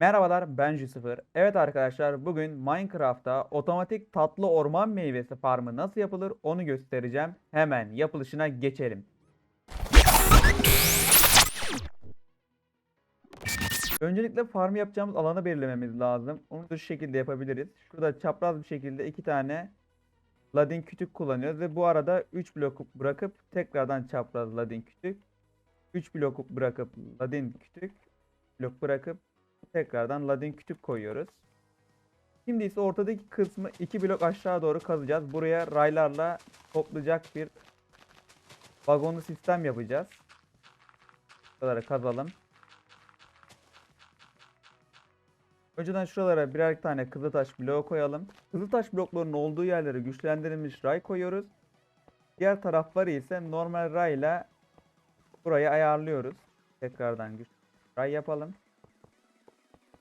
Merhabalar ben Sıfır. Evet arkadaşlar bugün Minecraft'ta otomatik tatlı orman meyvesi farmı nasıl yapılır onu göstereceğim. Hemen yapılışına geçelim. Öncelikle farm yapacağımız alanı belirlememiz lazım. Onu da şu şekilde yapabiliriz. Şurada çapraz bir şekilde iki tane ladin kütük kullanıyoruz ve bu arada 3 blok bırakıp tekrardan çapraz ladin kütük 3 blok bırakıp ladin kütük blok bırakıp tekrardan ladin kütük koyuyoruz. Şimdi ise ortadaki kısmı 2 blok aşağı doğru kazacağız. Buraya raylarla toplayacak bir vagonlu sistem yapacağız. Şuraları kazalım. Önceden şuralara birer tane kızıltaş bloğu koyalım. Kızıltaş bloklarının olduğu yerlere güçlendirilmiş ray koyuyoruz. Diğer tarafları ise normal ray ile burayı ayarlıyoruz. Tekrardan güç ray yapalım.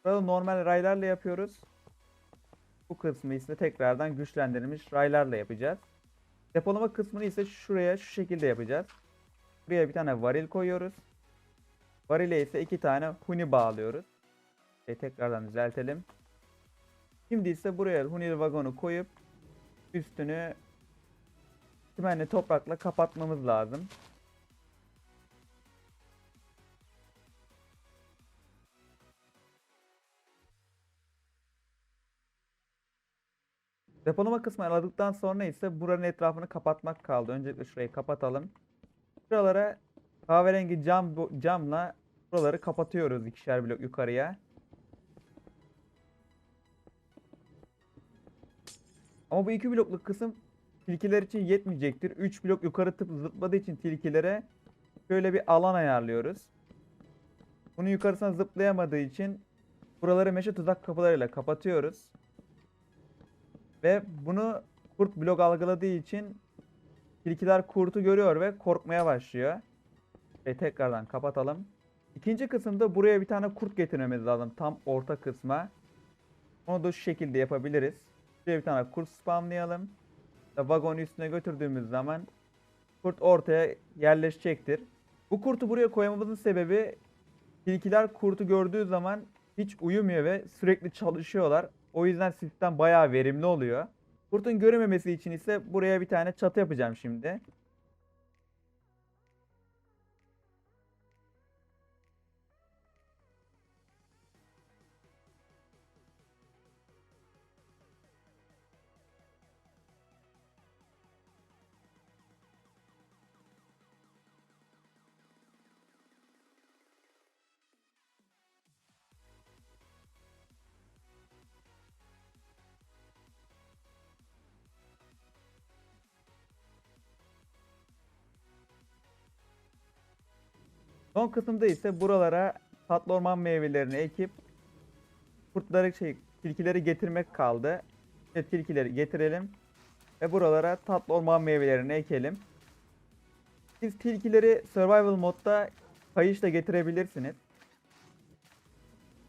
Burada normal raylarla yapıyoruz. Bu kısmı ise tekrardan güçlendirilmiş raylarla yapacağız. Depolama kısmını ise şuraya şu şekilde yapacağız. Buraya bir tane varil koyuyoruz. Varile ise iki tane huni bağlıyoruz. E, tekrardan düzeltelim. Şimdi ise buraya huni vagonu koyup üstünü çimenli toprakla kapatmamız lazım. Depolama kısmını aldıktan sonra ise buranın etrafını kapatmak kaldı. Öncelikle şurayı kapatalım. Şuralara kahverengi cam camla buraları kapatıyoruz ikişer blok yukarıya. Ama bu iki blokluk kısım tilkiler için yetmeyecektir. 3 blok yukarı tıp zıpladığı için tilkilere şöyle bir alan ayarlıyoruz. Bunu yukarısına zıplayamadığı için buraları meşe tuzak kapılarıyla kapatıyoruz. Ve bunu kurt blok algıladığı için tilkiler kurtu görüyor ve korkmaya başlıyor. Ve tekrardan kapatalım. İkinci kısımda buraya bir tane kurt getirmemiz lazım. Tam orta kısma. Onu da şu şekilde yapabiliriz. Buraya bir tane kurt spamlayalım. Ve Vagonu üstüne götürdüğümüz zaman kurt ortaya yerleşecektir. Bu kurtu buraya koymamızın sebebi tilkiler kurtu gördüğü zaman hiç uyumuyor ve sürekli çalışıyorlar. O yüzden sistem bayağı verimli oluyor. Kurtun görememesi için ise buraya bir tane çatı yapacağım şimdi. Son kısımda ise buralara tatlı orman meyvelerini ekip kurtları şey tilkileri getirmek kaldı. İşte tilkileri getirelim ve buralara tatlı orman meyvelerini ekelim. Siz tilkileri survival modda kayışla getirebilirsiniz.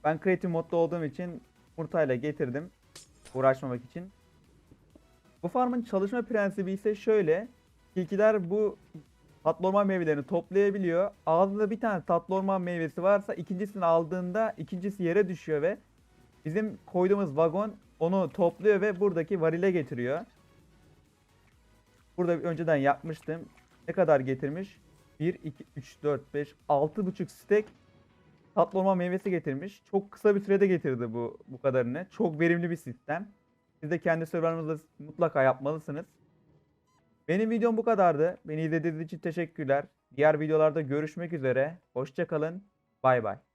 Ben creative modda olduğum için yumurtayla getirdim. Uğraşmamak için. Bu farmın çalışma prensibi ise şöyle. Tilkiler bu tatlı orman meyvelerini toplayabiliyor. Ağzında bir tane tatlı orman meyvesi varsa ikincisini aldığında ikincisi yere düşüyor ve bizim koyduğumuz vagon onu topluyor ve buradaki varile getiriyor. Burada önceden yapmıştım. Ne kadar getirmiş? 1, 2, 3, 4, 5, 6,5 stek tatlı orman meyvesi getirmiş. Çok kısa bir sürede getirdi bu bu kadarını. Çok verimli bir sistem. Siz de kendi serverınızda mutlaka yapmalısınız. Benim videom bu kadardı. Beni izlediğiniz için teşekkürler. Diğer videolarda görüşmek üzere. Hoşçakalın. Bay bay.